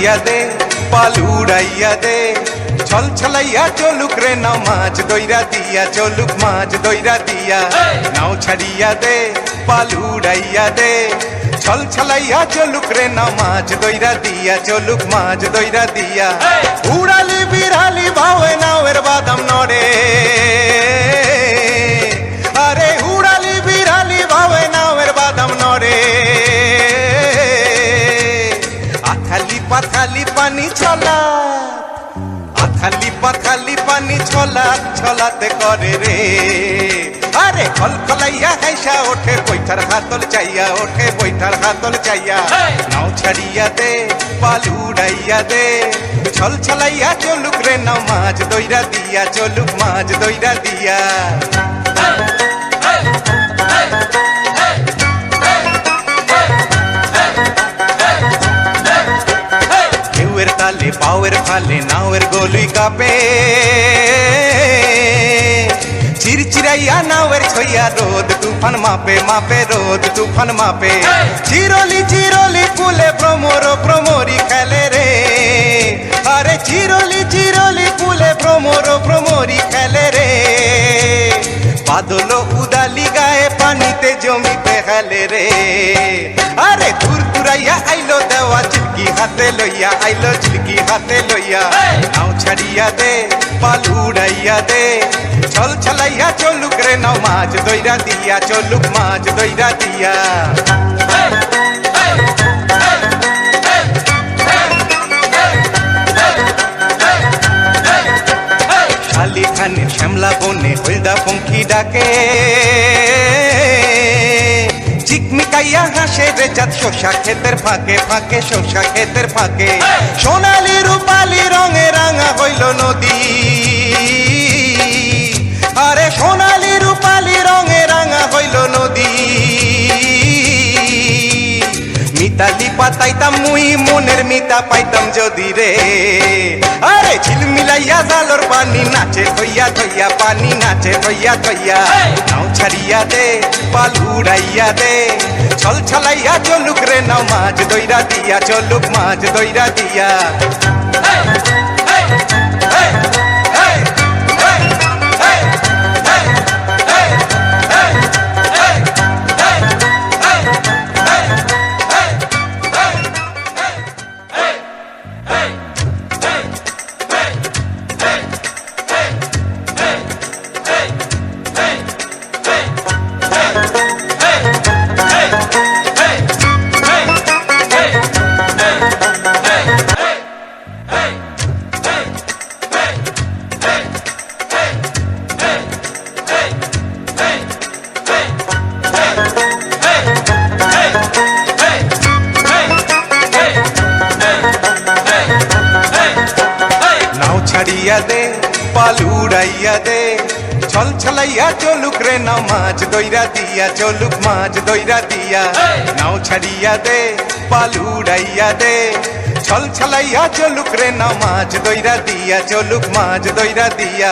ছাড়িয়া দে পালুড়াইয়া দে। ছল ছলাইয়া চলুক রে নাও মাছ দইরা দিয়া চলুক মাছ দইরা দিয়া। নাও ছাড়িয়া দে পালুড়াইয়া দে। ছল ছলাইয়া চলুক রে নাও মাছ দইরা দিয়া চলুক মাছ দইরা দিয়া। উড়ালি বিড়ালি ভাবে নাওয়ের ছলা আথালি পাথালি পানি ছলা ছলাতে করে রে। আরে কলকলাইয়া হাইসা ওঠে বৈঠার হাতল চাইয়া ওঠে বৈঠার হাতল চাইয়া। নাও ছাড়িয়া দে পালু উড়াইয়া দে। ছল ছলাইয়া চলুক রে নাও মাছ দইরা দিয়া চলুক মাছ দইরা দিয়া। ঢেউয়ের তালে পাওয়ের ফালে নাওয়ের গলুই কাপে। চিরচিরাইয়া নাওয়ের ছইয়া রোদ তুফান মাপে মাপে রোদ তুফান মাপে। চিরলি চিরলি কুলে ভ্রমর ভ্রমরি খেলে রে। আরে চিরলি চিরলি কুলে ভ্রমর ভ্রমরি খেলে রে। বাদল উদালি গায়ে পানিতে জমিতে হেলে রে। আরে দূর দূরাইয়া আইলো দেওয়া চিলকি হাতে লইয়া আইলো হাতে লইয়া, নাও ছাড়িয়া দে, পালু উড়াইয়া দে। ছল ছলাইয়া চলুক রে, নাও মাছ দইরা দিয়া, চলুক মাছ দইরা দিয়া। শালি খানের শ্যামলা বনে হলদা পঙ্খি ডাকে। চিকমিকাইয়া হাসে চাঁদ শোষা ক্ষেতের ফাঁকে ফাঁকে শোষা ক্ষেতের ফাঁকে। সোনালি রূপালি পাতাইতাম মুই মনের মিতা পাইতাম যদি রে। আরে ঝিলমিলাইয়া জালর পানি নাচে থইয়া থইয়া পানি নাচে থইয়া থইয়া নাও ছাড়িয়া দে পাল উড়াইয়া দে। ছল ছলাইয়া চলুক রে নাও মাছ দইরা দিয়া চলুক মাছ দইরা দিয়া। ছাড়িয়া দে পাল উড়াইয়া দে ছল ছলাইয়া চলুক রে নাও মাছ দইরা দিয়া চলুক মাছ দইরা দিয়া নাও ছাড়িয়া দে পাল উড়াইয়া দে ছল ছলাইয়া চলুক রে নাও মাছ দইরা দিয়া চলুক মাছ দইরা দিয়া